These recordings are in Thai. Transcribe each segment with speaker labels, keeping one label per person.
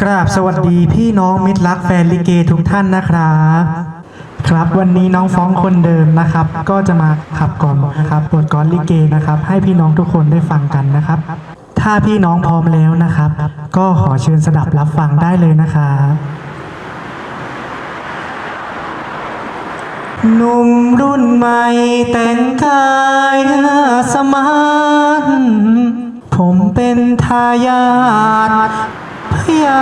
Speaker 1: กราบสวัสดีพี่น้องมิตรรักแฟนลิเกทุกท่านนะครับ ครับวันนี้น้องฟ้องคนเดิมนะครับ ก็จะมาขับกล่อมนะครับบทกลอนลิเกนะครับ ให้พี่น้องทุกคนได้ฟังกันนะครับ ถ้าพี่น้องพร้อมแล้วนะครับ ก็ขอเชิญสดับรับฟังได้เลยนะครับหนุ่มรุ่นใหม่แต่งกายสมานผมเป็นทายาท พญา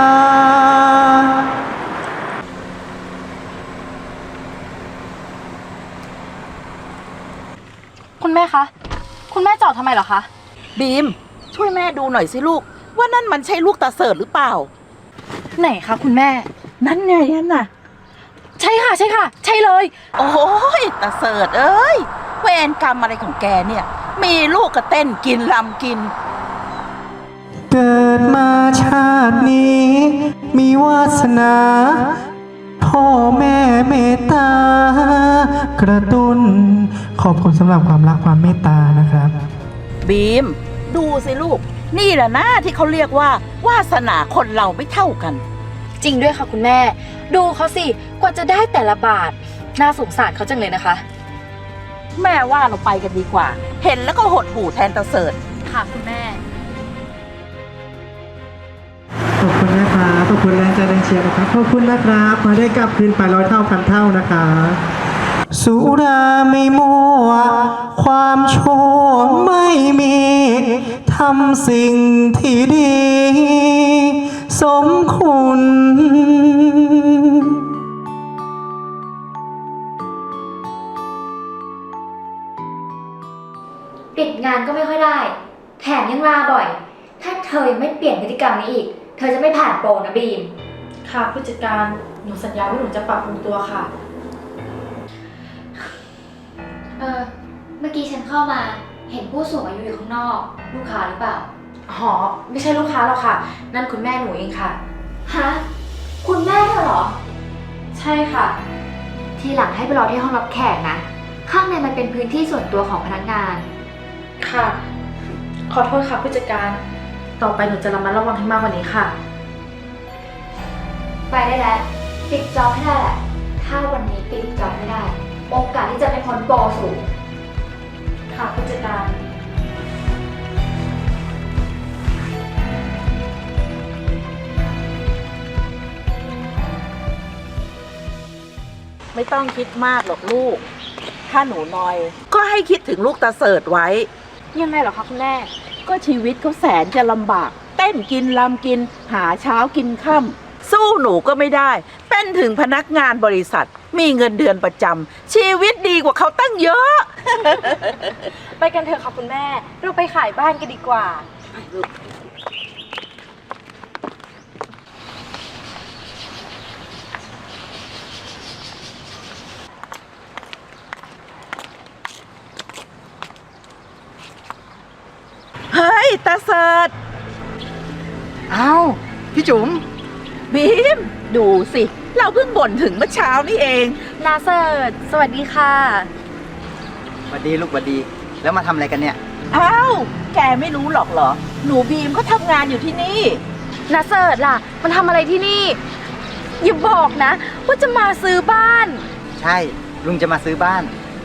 Speaker 2: คุณแม่คะ คุณแม่จอดทำไมเหรอคะ
Speaker 3: บีม ช่วยแม่ดูหน่อยสิลูก ว่านั่นมันใช่ลูกตาเสิร์ตหรือเปล่า
Speaker 2: ไหนคะคุณแม่
Speaker 3: นั่นไงนั่นน่ะ
Speaker 2: ใช่ค่ะ ใช่ค่ะ ใช่เลย
Speaker 3: โอ้ยตาเสิร์ตเอ้ยเวรกรรมอะไรของแกเนี่ย มีลูกก็เต้นกินลำกิน
Speaker 1: เกิ ดมาชาตินี้ มีวาสนา พ่อแม่เมตตา กระตุ้น ขอบคุณสำหรับความรักความเมตตานะครับ
Speaker 3: บีม ดูสิลูก นี่แหละนะที่เขาเรียกว่า วาสนาคนเราไม่เท่ากัน
Speaker 2: จริงด้วยค่ะคุณแม่ ดูเขาสิ กว่าจะได้แต่ละบาท น่าสงสารเขาจังเลยนะคะ
Speaker 3: แม่ว่าเราไปกันดีกว่า เห็นแล้วก็หดหู่แทนตาเสิร์ต
Speaker 2: ค่ะคุณแม่
Speaker 1: ขอบคุณนะครับขอบคุณแรงใจแรงเชียร์นะครับ ขอบคุณนะครับ มาได้กลับคืนไปร้อยเท่าพันเท่านะครับสุราไม่มั่ว ความชั่วไม่มี ทำสิ่งที่ดี สมคุณ
Speaker 4: ปิดงานก็ไม่ค่อยได้ แถมยังลาบ่อย ถ้าเธอยังไม่เปลี่ยนพฤติกรรมนี้อีก เธอจะไม่ผ่านโปรนะบีม
Speaker 2: ค่ะผู้จัดการหนูสัญญาว่าหนูจะปรับปรุงตัวค่ะ
Speaker 4: เออเมื่อกี้ฉันเข้ามาเห็นผู้สูงอายุอยู่ข้างนอก ลูกค้าหรือเปล่า
Speaker 2: หอ ไม่ใช่ลูกค้าหรอกค่ะ นั่นคุณแม่หนูเองค่ะ
Speaker 4: ฮะ คุณแม่เธอเหรอ
Speaker 2: ใช่ค่ะ
Speaker 4: ทีหลังให้ไปรอที่ห้องรับแขกนะ ข้างในมันเป็นพื้นที่ส่วนตัวของพนักงาน
Speaker 2: ค่ะ ขอโทษค่ะผู้จัดการ ต่อไปหนูจะระมัดระวังให้มากกว่านี้ค่ะ
Speaker 4: ไปได้แล้วปิดจอบให้ได้แหละ ถ้าวันนี้ปิดจอบไม่ได้ โอกาสที่จะเป็นคนโปรสูง
Speaker 2: ค่ะผู้จัดการ
Speaker 3: ไม่ต้องคิดมากหรอกลูก ถ้าหนูนอย ก็ให้คิดถึงลูกตาเสิร์ตไว้
Speaker 2: ยังไงเหรอคะคุณแม่
Speaker 3: ก็ชีวิตเขาแสนจะลำบาก เต้นกินลำกิน หาเช้ากินค่ำสู้หนูก็ไม่ได้ เป็นถึงพนักงานบริษัท มีเงินเดือนประจำชีวิตดีกว่าเขาตั้งเยอะ
Speaker 2: ไปกันเถอะค่ะคุณแม่ เราไปขายบ้านกันดีกว่า
Speaker 3: เฮ้ยตาเสิร์ต
Speaker 1: อ้าวพี่จุ๋ม
Speaker 3: บีม ดูสิ เราเพิ่งบ่นถึงเมื่อเช้านี่เอง
Speaker 2: นาเสิร์ตสวัสดีค่ะ
Speaker 5: สวัสดีลูกสวัสดี แล้วมาทำอะไรกันเนี่ย
Speaker 3: อ้าว แกไม่รู้หรอกเหรอ หนูบีมเขาทำงานอยู่ที่นี่
Speaker 2: นาเสิร์ตล่ะ มันทำอะไรที่นี่ อย่าบอกนะ ว่าจะมาซื้อบ้าน
Speaker 5: ใช่ลุงจะมาซื้อบ้าน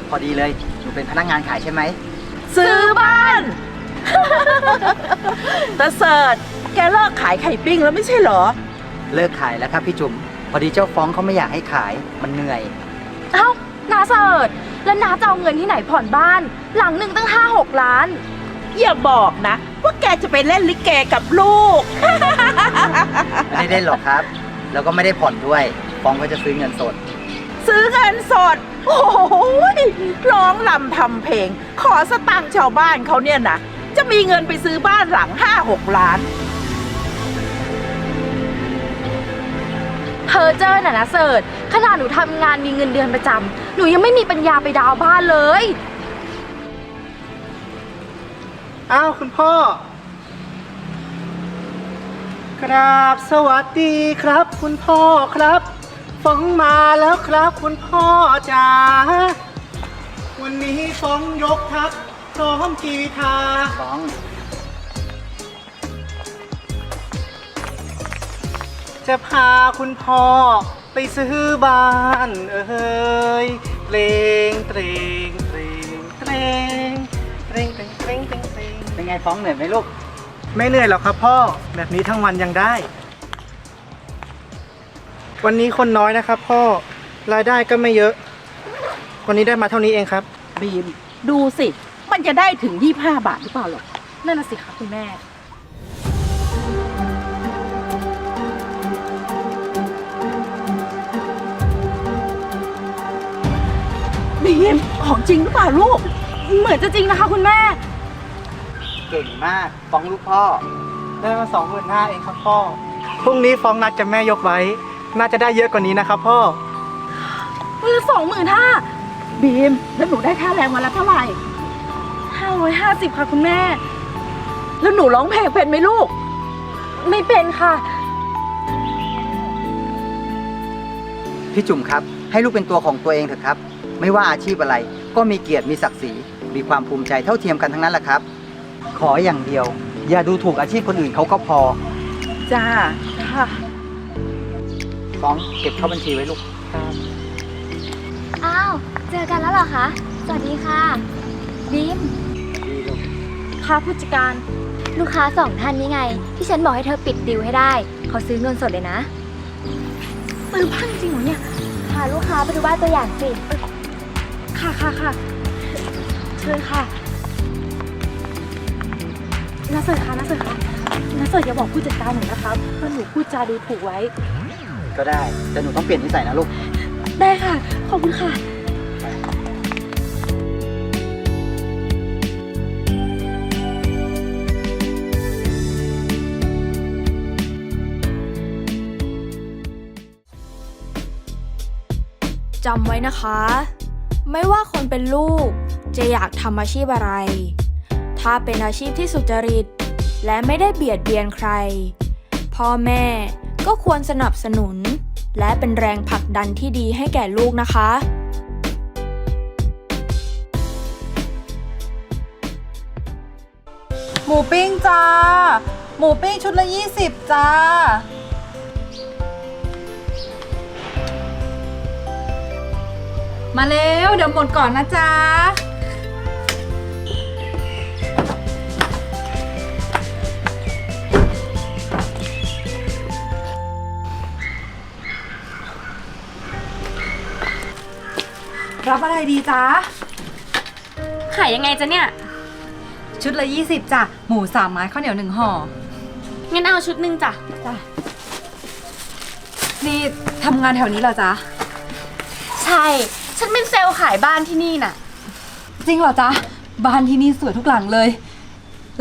Speaker 5: พอดีเลยหนูเป็นพนักงานขายใช่ไหม
Speaker 3: ซื้อบ้าน ตาเสิร์ตแกเลิกขายไข่ปิ้งแล้วไม่ใช่เหรอ
Speaker 5: เลิกขายแล้วครับพี่จุ๋มพอดีเจ้าฟ้องเขาไม่อยากให้ขายมันเหนื่อย
Speaker 2: เอ้านาเสิร์ตแล้วนาจะเอาเงินที่ไหนผ่อนบ้าน หลังหนึ่งตั้งห้าหกล้าน
Speaker 3: อย่าบอกนะ ว่าแกจะไปเล่นลิเกกับลูก
Speaker 5: ไม่ได้เล่นหรอกครับ แล้วก็ไม่ได้ผ่อนด้วยฟ้องก็จะซื้อเงินสด
Speaker 3: ซื้อเงินสด โอ้โหยร้องลำทำเพลง ขอสตังค์ชาวบ้านเขาเนี่ยนะ จะมีเงินไปซื้อบ้านหลังห้าหกล้าน
Speaker 2: เพอเจอร์น่ะนะเสิร์ตขนาดหนูทำงานมีเงินเดือนประจำหนูยังไม่มีปัญญาไปดาวน์บ้านเลย
Speaker 1: อ้าวคุณพ่อ กราบสวัสดีครับ คุณพ่อครับฟ้องมาแล้วครับ คุณพ่อจ๋าวันนี้ฟ้องยกทัพ พร้อมกีทา
Speaker 5: ฟ้อง
Speaker 6: จะพาคุณพ่อไปซื้อบ้านเอ้ยเตรงเตรงเตรงเตรงเตรงเตรงเตรงเตรงเตรง
Speaker 5: เป็นไงฟ้องเหนื่อยไหมลูก
Speaker 6: ไม่เหนื่อยหรอกครับพ่อ แบบนี้ทั้งวันยังได้ วันนี้คนน้อยนะครับพ่อ รายได้ก็ไม่เยอะ วันนี้ได้มาเท่านี้เองครับ
Speaker 3: บีม ดูสิ มันจะได้ถึง 25 บาทหรือเปล่าหรอก
Speaker 7: นั่นน่ะสิคะคุณแม่
Speaker 3: บีมของจริงหรือเปล่าลูก
Speaker 7: เหมือนจะจริงนะคะคุณแม่
Speaker 5: เก่งมากฟ้องลูกพ่อ
Speaker 6: ได้มาสองหมื่นห้าเองครับพ่อ พรุ่งนี้ฟ้องนัดกับแม่ยกไว้ น่าจะได้เยอะกว่านี้นะครับพ่อ
Speaker 7: วันละสองหมื่นห้า
Speaker 3: บีม แล้วหนูได้ค่าแรงวันละเท่าไหร่
Speaker 7: ห้าร้อยห้าสิบค่ะคุณแม่
Speaker 3: แล้วหนูร้องเพลงเป็นไหมลูก
Speaker 7: ไม่เป็นค่ะ
Speaker 5: พี่จุ๋มครับ ให้ลูกเป็นตัวของตัวเองเถอะครับ ไม่ว่าอาชีพอะไร ก็มีเกียรติมีศักดิ์ศรีมีความภูมิใจเท่าเทียมกันทั้งนั้นแหละครับ ขออย่างเดียว อย่าดูถูกอาชีพคนอื่นเขาก็พอ
Speaker 3: จ้า
Speaker 7: ค่ะ
Speaker 5: ฟ้องเก็บเข้าบัญชีไว้ลูก
Speaker 4: อ้าว เจอกันแล้วเหรอคะ สวัสดีค่ะ บีม
Speaker 7: ค่ะผู้จัดการ
Speaker 4: ลูกค้าสองท่านนี้ไง ที่ฉันบอกให้เธอปิดดิวให้ได้เขาซื้อเงินสดเลยนะ
Speaker 7: ซื้อบ้านจริงเหรอเนี่ย
Speaker 4: พาลูกค้าไปดูบ้านตัวอย่างสิ
Speaker 7: ค่ะค่ะค่ะเชิญค่ะน้าเสิร์ชค่ะน้าเสิร์ชค่ะน้าเสิร์ชอย่าบอกผู้จัดการหนูนะคะว่าหนูพูดจาดูถูกไว้
Speaker 5: ก็ได้ แต่หนูต้องเปลี่ยนนิสัยนะลูก
Speaker 7: ได้ค่ะ ขอบคุณค่ะ
Speaker 8: จำไว้นะคะ ไม่ว่าคนเป็นลูกจะอยากทำอาชีพอะไร ถ้าเป็นอาชีพที่สุจริต และไม่ได้เบียดเบียนใคร พ่อแม่ก็ควรสนับสนุน และเป็นแรงผลักดันที่ดีให้แก่ลูกนะคะ
Speaker 9: หมูปิ้งจ้า หมูปิ้งชุดละ 20 จ้า มาเร็วเดี๋ยวหมดก่อนนะจ๊ะ รับอะไรดีจ๊ะ
Speaker 7: ขายยังไงจ๊ะเนี่ย
Speaker 9: ชุดละ 20จ้ะ หมูสามไม้ข้าวเหนียวหนึ่งห่อ
Speaker 7: งั้นเอาชุดหนึ่งจ้ะ
Speaker 9: นี่ทำงานแถวนี้เหรอจ๊ะ
Speaker 7: ใช่ ฉันเป็นเซลล์ขายบ้านที่นี่น่ะ
Speaker 9: จริงเหรอจ๊ะ บ้านที่นี่สวยทุกหลังเลย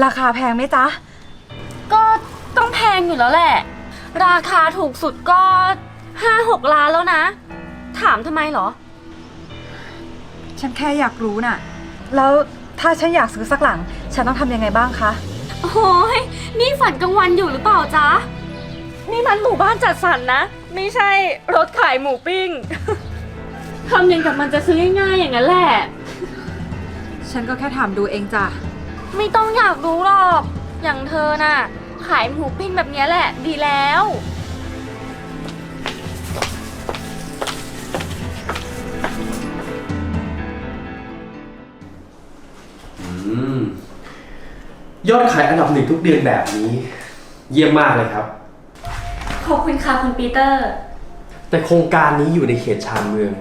Speaker 9: ราคาแพงไหมจ๊ะ
Speaker 7: ก็ต้องแพงอยู่แล้วแหละ ราคาถูกสุดก็ห้าหกล้านแล้วนะ ถามทำไมเหรอ
Speaker 9: ฉันแค่อยากรู้น่ะ แล้วถ้าฉันอยากซื้อสักหลัง ฉันต้องทำยังไงบ้างคะ
Speaker 7: โอ้ยนี่ฝันกลางวันอยู่หรือเปล่าจ๊ะ นี่มันหมู่บ้านจัดสรรนะ ไม่ใช่รถขายหมูปิ้ง ทำอย่างกับมันจะซื้อง่ายๆอย่างนั้นแหละ
Speaker 9: ฉันก็แค่ถามดูเองจ้ะ
Speaker 7: ไม่ต้องอยากรู้หรอก อย่างเธอน่ะ ขายหมูปิ้งแบบเนี้ยแหละ ดีแล้ว
Speaker 10: อืม ยอดขายอันดับหนึ่งทุกเดือนแบบนี้ เยี่ยมมากเลยครับ
Speaker 7: ขอบคุณค่ะคุณปีเตอร์
Speaker 10: แต่โครงการนี้อยู่ในเขตชานเมือง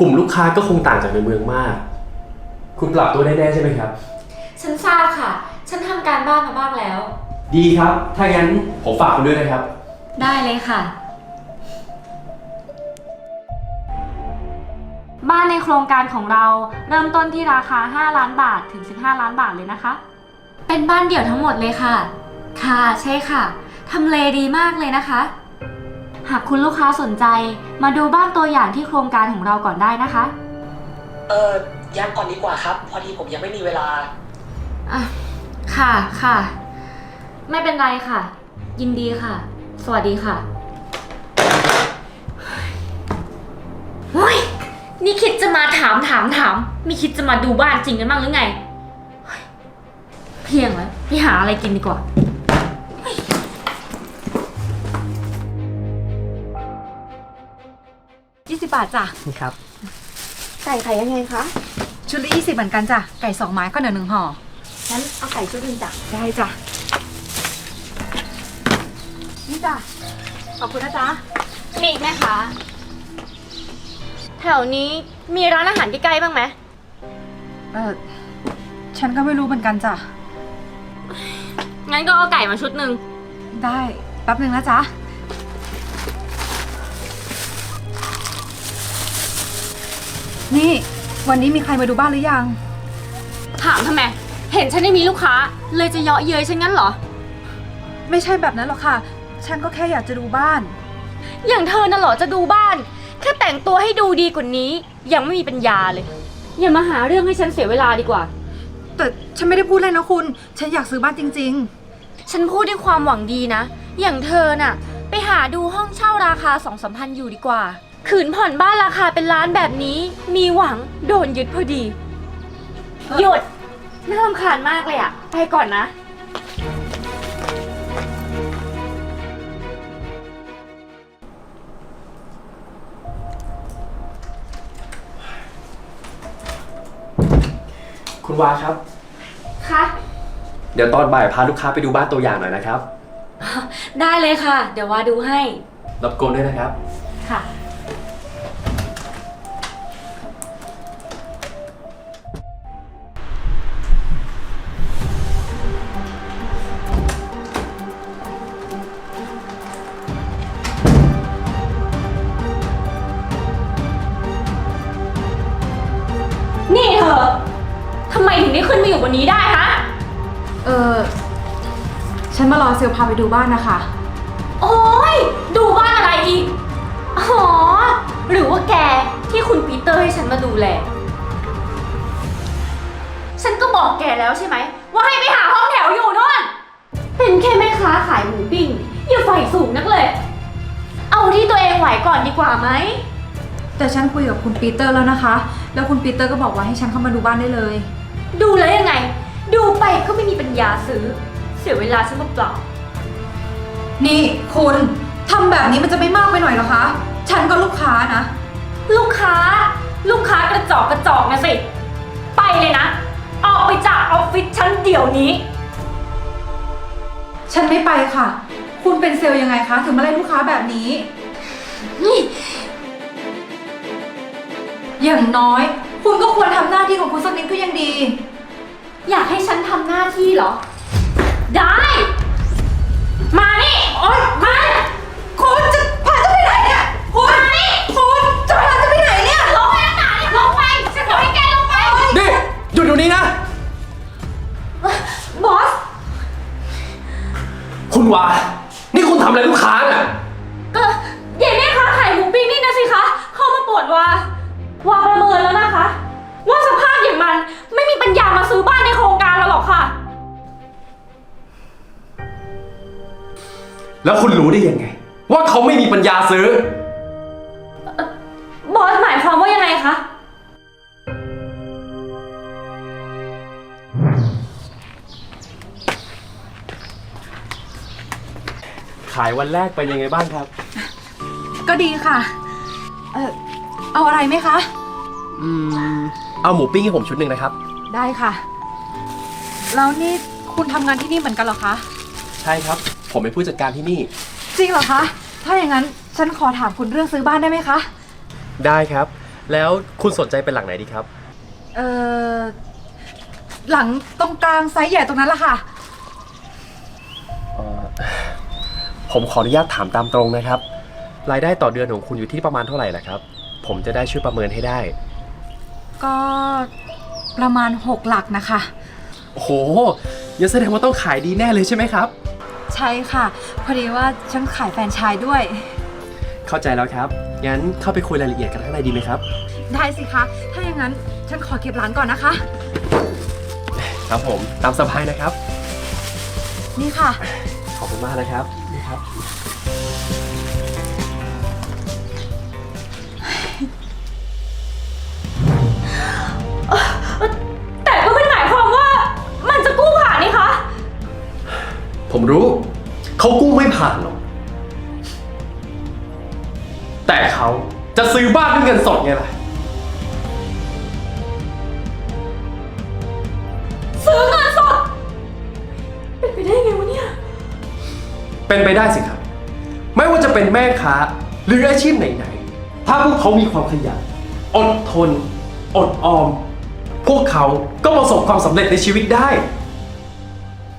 Speaker 10: กลุ่มลูกค้าก็คงต่างจากในเมืองมาก คุณปรับตัวได้แน่ใช่ไหมครับ
Speaker 7: ฉันทราบค่ะ ฉันทำการบ้านมาบ้างแล้ว
Speaker 10: ดีครับ ถ้างั้นผมฝากคุณด้วยนะครับ
Speaker 7: ได้เลยค่ะ บ้านในโครงการของเราเริ่มต้นที่ราคา 5 ล้านบาทถึง 15 ล้านบาทเลยนะคะ เป็นบ้านเดี่ยวทั้งหมดเลยค่ะ ค่ะใช่ค่ะทำเลดีมากเลยนะคะ หากคุณลูกค้าสนใจ มาดูบ้านตัวอย่างที่โครงการของเราก่อนได้นะคะ
Speaker 11: เออยังก่อนดีกว่าครับ พอดีผมยังไม่มีเวลา
Speaker 7: อะค่ะค่ะ ไม่เป็นไรค่ะ ยินดีค่ะ สวัสดีค่ะเฮ้ยนี่คิดจะมาถามถามถามไม่คิดจะมาดูบ้านจริงกันบ้างหรือไงเฮ้ยเพียงแล้วไปหาอะไรกินดีกว่า
Speaker 9: บาทจ้ะ
Speaker 1: นี่ครับ
Speaker 2: ไก่ไข่ยังไงคะ
Speaker 9: ชุดละ20เหมือนกันจ้ะ ไก่สองไม้ข้าวเหนียวหนึ่งห่อ
Speaker 2: งั้นเอาไก่ชุดหนึ่งจ้ะ
Speaker 9: ได้จ้ะ
Speaker 2: นี่จ้ะ
Speaker 9: ขอบคุณนะจ๊ะ
Speaker 7: นี่แม่คะ แถวนี้มีร้านอาหารใกล้ๆบ้างไหม
Speaker 9: เออฉันก็ไม่รู้เหมือนกันจ้ะ
Speaker 7: งั้นก็เอาไก่มาชุดหนึ่ง
Speaker 9: ได้ แป๊บหนึ่งนะจ๊ะ นี่ วันนี้มีใครมาดูบ้านหรือยัง
Speaker 7: ถามทำไม เห็นฉันไม่มีลูกค้า เลยจะเยาะเย้ยฉันงั้นเหรอ
Speaker 9: ไม่ใช่แบบนั้นหรอกค่ะ ฉันก็แค่อยากจะดูบ้าน
Speaker 7: อย่างเธอน่ะเหรอจะดูบ้าน แค่แต่งตัวให้ดูดีกว่านี้ ยังไม่มีปัญญาเลย อย่ามาหาเรื่องให้ฉันเสียเวลาดีกว่า
Speaker 9: แต่ฉันไม่ได้พูดเลยนะคุณ ฉันอยากซื้อบ้านจริง
Speaker 7: ฉันพูดด้วยความหวังดีนะ อย่างเธอน่ะ ไปหาดูห้องเช่าราคาสองสามพันอยู่ดีกว่า ขืนผ่อนบ้านราคาเป็นล้านแบบนี้ มีหวังโดนยึดพอดี หยุด น่ารำคาญมากเลยอะไปก่อนนะ
Speaker 10: คุณวาครับ
Speaker 7: คะ
Speaker 10: เดี๋ยวตอนบ่ายพาลูกค้าไปดูบ้านตัวอย่างหน่อยนะครับ
Speaker 7: ได้เลยค่ะ เดี๋ยวว่าดูให้
Speaker 10: รบกวนด้วยนะครับ
Speaker 9: ลลพาไปดูบ้านนะคะ
Speaker 7: โอ้ยดูบ้านอะไรอีก อ๋อ หรือว่าแกที่คุณปีเตอร์ให้ฉันมาดูแล ฉันก็บอกแกแล้วใช่ไหม ว่าให้ไปหาห้องแถวอยู่นู่น เป็นแค่แม่ค้าขายหมูปิ้งอย่าไฟสูงนักเลย เอาที่ตัวเองไหวก่อนดีกว่าไหม
Speaker 9: แต่ฉันคุยกับคุณปีเตอร์แล้วนะคะ แล้วคุณปีเตอร์ก็บอกว่าให้ฉันเข้ามาดูบ้านได้เลย
Speaker 7: ดูแล้วยังไง ดูไปก็ไม่มีปัญญาซื้อ เสียเวลาฉันเปล่า
Speaker 9: นี่คุณทำแบบนี้มันจะไม่มากไปหน่อยเหรอคะ ฉันก็ลูกค้านะ
Speaker 7: ลูกค้า ลูกค้ากระจอกกระจอกนะสิ ไปเลยนะ ออกไปจากออฟฟิศฉันเดี๋ยวนี้
Speaker 9: ฉันไม่ไปค่ะ คุณเป็นเซลล์ยังไงคะ ถึงมาไล่ลูกค้าแบบนี้
Speaker 7: นี่
Speaker 9: อย่างน้อย คุณก็ควรทำหน้าที่ของคุณสักนิดก็ยังดี
Speaker 7: อยากให้ฉันทำหน้าที่เหรอ ได้ มานี่ โอ๊ยมา
Speaker 9: คุณจะพาจะไปไหนเนี่ยคุณนี่คุณจะพาจะไปไหนเนี่ย
Speaker 7: ลงไปนะไหนลงไปฉันบอกให้แกลงไป
Speaker 10: นี่หยุดเดี๋ยวนี้นะ
Speaker 7: บอส
Speaker 10: คุณวา นี่คุณทำอะไรลูกค้าน่ะ
Speaker 7: ก็เย่แม่ค้าขายหมูปิ้งนี่นะสิคะ เข้ามาปวดว่าว่าประเมินแล้วนะคะ ว่าสภาพอย่างมันไม่มีปัญญามาซื้อบ้านในโครงการเราหรอกค่ะ
Speaker 10: แล้วคุณรู้ได้ยังไง ว่าเขาไม่มีปัญญาซื้อ
Speaker 7: บอสหมายความว่ายังไงคะ
Speaker 10: ขายวันแรกเป็นยังไงบ้างครับ
Speaker 9: ก็ดีค่ะ เออเอาอะไรไหมคะ
Speaker 10: อืม เอาหมูปิ้งให้ผมชุดหนึ่งนะครับ
Speaker 9: ได้ค่ะ แล้วนี่คุณทำงานที่นี่เหมือนกันเหรอคะ
Speaker 10: ใช่ครับ ผมเป็นผู้จัดการที่นี่
Speaker 9: จริงเหรอคะ ถ้าอย่างนั้นฉันขอถามคุณเรื่องซื้อบ้านได้ไหมคะ
Speaker 10: ได้ครับ แล้วคุณสนใจเป็นหลังไหนดีครับ
Speaker 9: เออหลังตรงกลางไซส์ใหญ่ตรงนั้นละค่ะ
Speaker 10: เอ่อผมขออนุญาตถามตามตรงนะครับ รายได้ต่อเดือนของคุณอยู่ที่ประมาณเท่าไหร่ล่ะครับ ผมจะได้ช่วยประเมินให้ได้
Speaker 9: ก็ประมาณ 6 หลักนะคะ
Speaker 10: โอ้โหยังแสดงว่าต้องขายดีแน่เลยใช่ไหมครับ
Speaker 9: ใช่ค่ะ พอดีว่าฉันขายแฟรนไชส์ด้วย
Speaker 10: เข้าใจแล้วครับ งั้นเข้าไปคุยรายละเอียดกันข้างในดีไหมครับ
Speaker 9: ได้สิคะ ถ้าอย่างนั้นฉันขอเก็บร้านก่อนนะคะ
Speaker 10: ครับผม ตามสบายนะครับ
Speaker 9: นี่ค่ะ
Speaker 10: ขอบคุณมากนะครับ ผมรู้ เขากู้ไม่ผ่านหรอก แต่เขาจะซื้อบ้านด้วยเงินสดไงล่ะ
Speaker 7: ซื้อเงินสด เป็นไปได้ไงวะเนี่ย
Speaker 10: เป็นไปได้สิครับ ไม่ว่าจะเป็นแม่ค้า หรืออาชีพไหนๆ ถ้าพวกเขามีความขยัน อดทน อดออม พวกเขาก็ประสบความสำเร็จในชีวิตได้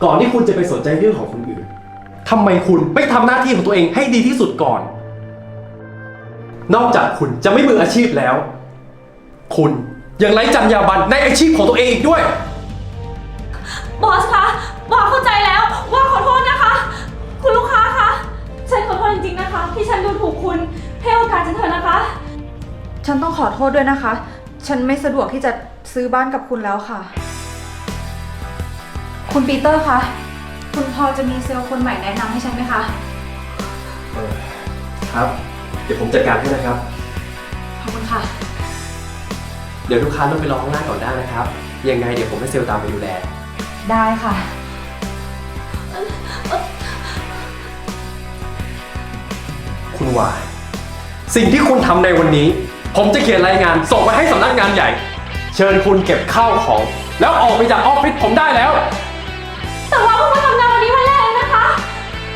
Speaker 10: ก่อนที่คุณจะไปสนใจเรื่องของคนอื่นทำไมคุณไม่ทำหน้าที่ของตัวเองให้ดีที่สุดก่อน นอกจากคุณจะไม่มืออาชีพแล้ว คุณยังไร้จรรยาบรรณในอาชีพของตัวเองอีกด้วย
Speaker 7: บอสคะว่าเข้าใจแล้ว ว่าขอโทษนะคะ คุณลูกค้าคะ ฉันขอโทษจริงๆนะคะ ที่ฉันดูถูกคุณ ให้โอกาสฉันเถอะนะคะ
Speaker 9: ฉันต้องขอโทษด้วยนะคะ ฉันไม่สะดวกที่จะซื้อบ้านกับคุณแล้วค่ะ คุณปีเตอร์คะ คุณพอจะมีเซลล์คนใหม่แนะนำให้ฉันไหมคะ
Speaker 10: ครับ เดี๋ยวผมจัดการให้นะครับ
Speaker 9: ขอบคุณค่ะ
Speaker 10: เดี๋ยวลูกค้าลงไปรอข้างล่างก่อนได้นะครับ ยังไงเดี๋ยวผมให้เซลล์ตามไปดูแล
Speaker 9: ได้ค่ะ
Speaker 10: คุณวาย สิ่งที่คุณทำในวันนี้ ผมจะเขียนรายงานส่งไปให้สำนักงานใหญ่ เชิญคุณเก็บข้าวของ แล้วออกไปจากออฟฟิศผมได้แล้ว
Speaker 7: แต่ว่าเพิ่งมาทำงานวันนี้วันแรกเองนะคะ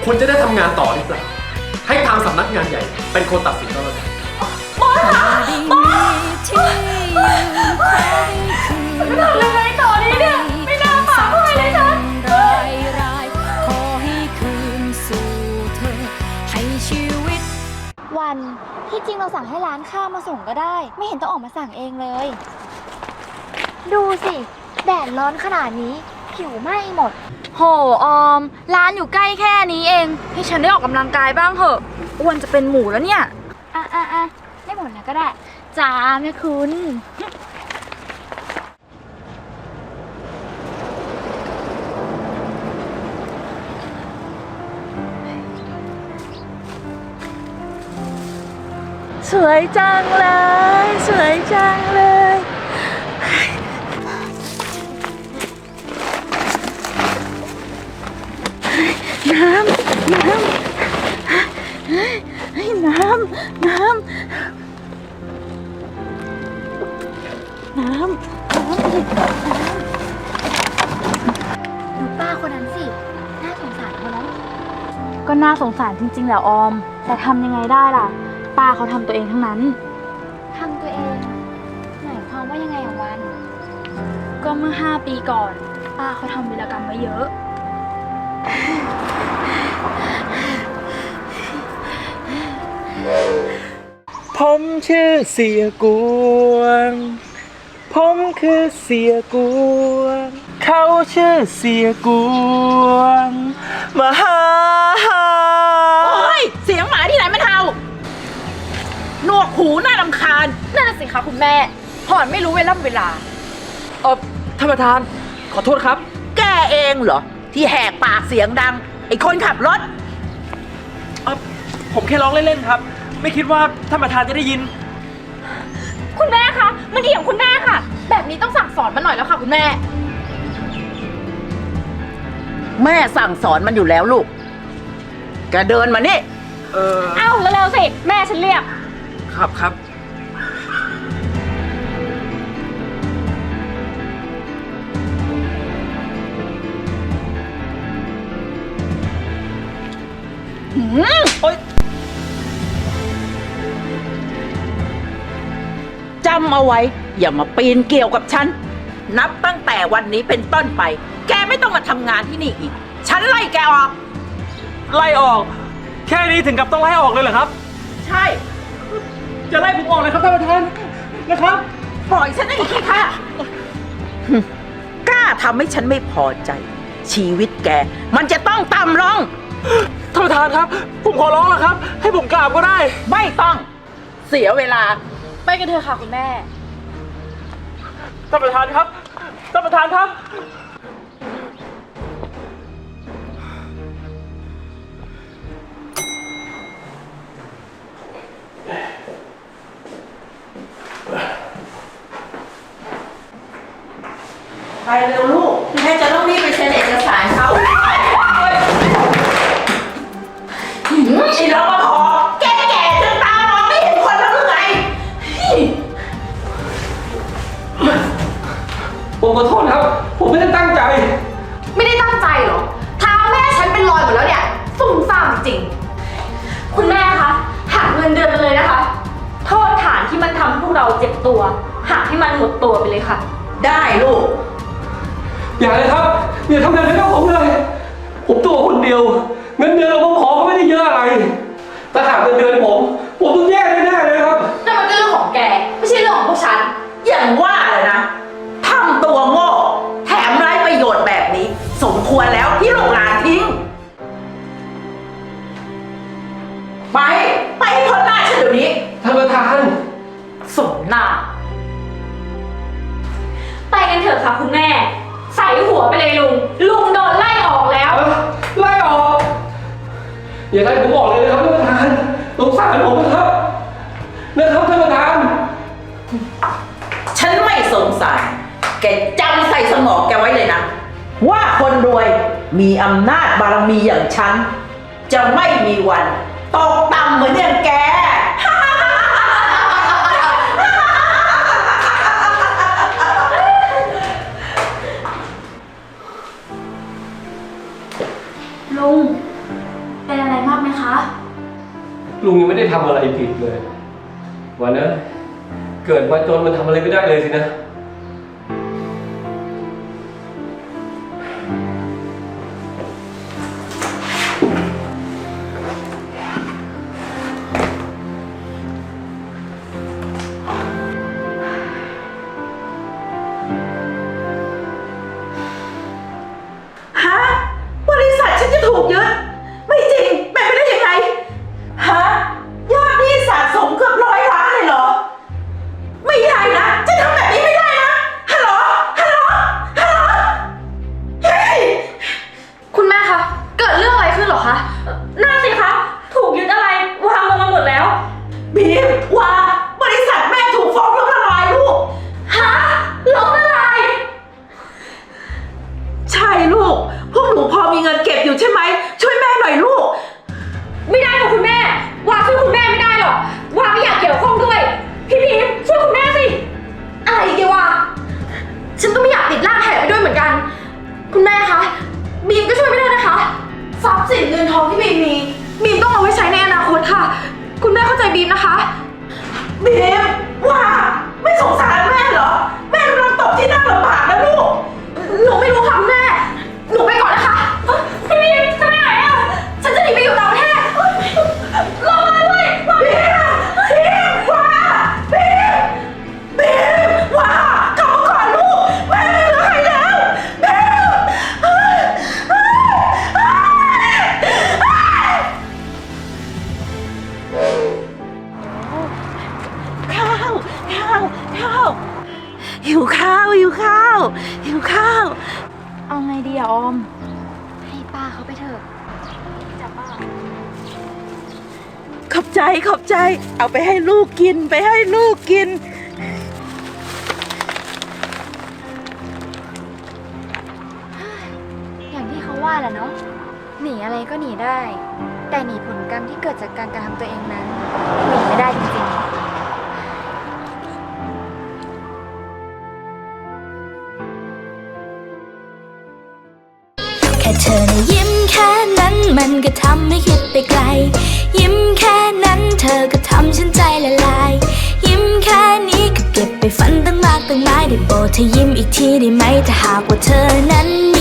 Speaker 10: คุณจะได้ทำงานต่อหรือเปล่าให้ทางสำนักงานใหญ่ เป็นคนตัดสินก็แล้วกัน
Speaker 7: บอสคะบอสฉันจะทำยังไงต่อนี้เนี่ย ไม่น่าฝากไว้เลยฉัน
Speaker 4: วันที่จริงเราสั่งให้ร้านข้าวมาส่งก็ได้ ไม่เห็นต้องออกมาสั่งเองเลย ดูสิ แดดร้อนขนาดนี้ ผิวไหม้หมด
Speaker 2: โหออม ร้านอยู่ใกล้แค่นี้เอง ให้ฉันได้ออกกำลังกายบ้างเถอะอ้วนจะเป็นหมูแล้วเนี่ย
Speaker 4: อะอะอะไม่หมดแล้วก็ได้จ้าแม่คุณ
Speaker 3: สวยจังเลย สวยจังเลย น่า
Speaker 4: สงสาร
Speaker 2: จริงๆแหละออม แต่ทำยังไงได้ล่ะ ป้าเขาทำตัวเองทั้งนั้น
Speaker 4: ทำตัวเองหมายความว่ายังไงอะวัน
Speaker 2: ก็เมื่อ 5 ปีก่อน ป้าเขาทำวีรกรรมไว้เยอะ
Speaker 1: ผมชื่อเสียกวง ผมคือเสียกวง เขาชื่อเสียกวงมาหา
Speaker 3: โอ้ยเสียงหมาที่ไหนมันเห่าหนวกหูน่ารำคาญ
Speaker 2: นั่นน่ะสิคะคุณแม่หอนไม่รู้เวลาเวลา
Speaker 1: เออท่านประธาน ขอโทษครับ
Speaker 3: แกเองเหรอ ที่แหกปากเสียงดัง ไอ้คนขับรถ
Speaker 1: ผมแค่ร้องเล่นๆครับ ไม่คิดว่าท่านประธานจะได้ยิน
Speaker 2: คุณแม่คะ มันดีของคุณแม่ค่ะ แบบนี้ต้องสั่งสอนมันหน่อยแล้วค่ะ คุณแม่
Speaker 3: แม่สั่งสอนมันอยู่แล้วลูก แกเดินมานี่
Speaker 1: เออ
Speaker 2: เอ้าเร็วๆสิ แม่ฉันเรียก
Speaker 1: ครับครับ
Speaker 3: จำเอาไว้ อย่ามาปีนเกี่ยวกับฉัน นับตั้งแต่วันนี้เป็นต้นไป แกไม่ต้องมาทำงานที่นี่อีก ฉันไล่แกออก
Speaker 1: ไล่ออก แค่นี้ถึงกับต้องไล่ออกเลยเหรอครับ
Speaker 3: ใช่
Speaker 1: จะไล่ผมออกเลยครับท่านประธานนะครับ
Speaker 3: ปล่อยฉันให้อีกทีค่ะหึกล้าทำให้ฉันไม่พอใจ ชีวิตแก มันจะต้องต่ำลง
Speaker 1: ท่านประธานครับ ผมขอร้องแล้วครับ ให้ผมกราบก็ได้
Speaker 3: ไม่ต้อง เสียเวลา
Speaker 2: ไปกันเถอะค่ะคุณแม่
Speaker 1: ท่านประธานครับ ท่านประธานครับ
Speaker 3: อ
Speaker 2: ย่าเลยค
Speaker 12: รับ อย่าทำแบบนี้กับผมเลย ผมตัวคนเดียว เงินเดือนเราพอๆก็ไม่ได้เยอะอะไรถ้าหากเงินเดือนผม ผมต้องแย่แน่ๆเลยครับ
Speaker 2: นั่นมันก็เรื่องของแก ไม่ใช่เรื่องของพวกฉัน
Speaker 3: อย่างว่าเลยนะทำตัวโง่แถมไร้ประโยชน์แบบนี้ สมควรแล้วที่ลูกหลานทิ้ง ไป ไปพ้นหน้าฉันเดี๋ยวนี้
Speaker 12: ท่านประธาน
Speaker 2: สมหน้า ไปกันเถอะค่ะคุณแม่ใส่หั วไปเลยลุง ลุงโดนไล่ออกแล้ว
Speaker 12: ไล่ออก อย่าไล่ผมออกเลยนะครับท่านประธานสงสารผมนะครับ นะครับท่านประธาน
Speaker 3: ฉันไม่สงสาร แกจำใส่สมองแกไว้เลยนะ ว่าคนรวยมีอำนาจบารมีอย่างฉัน จะไม่มีวันตกต่ำเหมือนอย่างแก
Speaker 2: ลุง
Speaker 12: ยังไม่ได้ทำอะไรผิดเลยวันนะเกิดมาจนมันทำอะไรไม่ได้เลยสินะ
Speaker 3: ฮะ บริษัทฉันจะถูกยึด สินเงิ
Speaker 2: น
Speaker 3: ทอง
Speaker 2: ที่บีมมีบีมต้องเอาไว้ใช้ในอนาคตค่ะ คุณแม่เข้าใจบีมนะคะ
Speaker 3: บีม ม ให้
Speaker 4: ป้าเขาไปเถอะจ้ะป้า
Speaker 3: ขอบใจขอบใจ เอาไปให้ลูกกินไปให้ลูกกิน
Speaker 4: อย่างที่เขาว่าแหละเนาะ หนีอะไรก็หนีได้ แต่หนีผลกรรมที่เกิดจากการกระทำตัวเองนั้นหนีไม่ได้จริง
Speaker 13: ก็ทำให้คิดไปไกล ยิ้มแค่นั้นเธอก็ทำฉันใจละลาย ยิ้มแค่นี้ก็เก็บไปฝันตั้งมากตั้งหลายได้โปรดเธอยิ้มอีกทีได้ไหมถ้าหากว่าเธอนั้นมี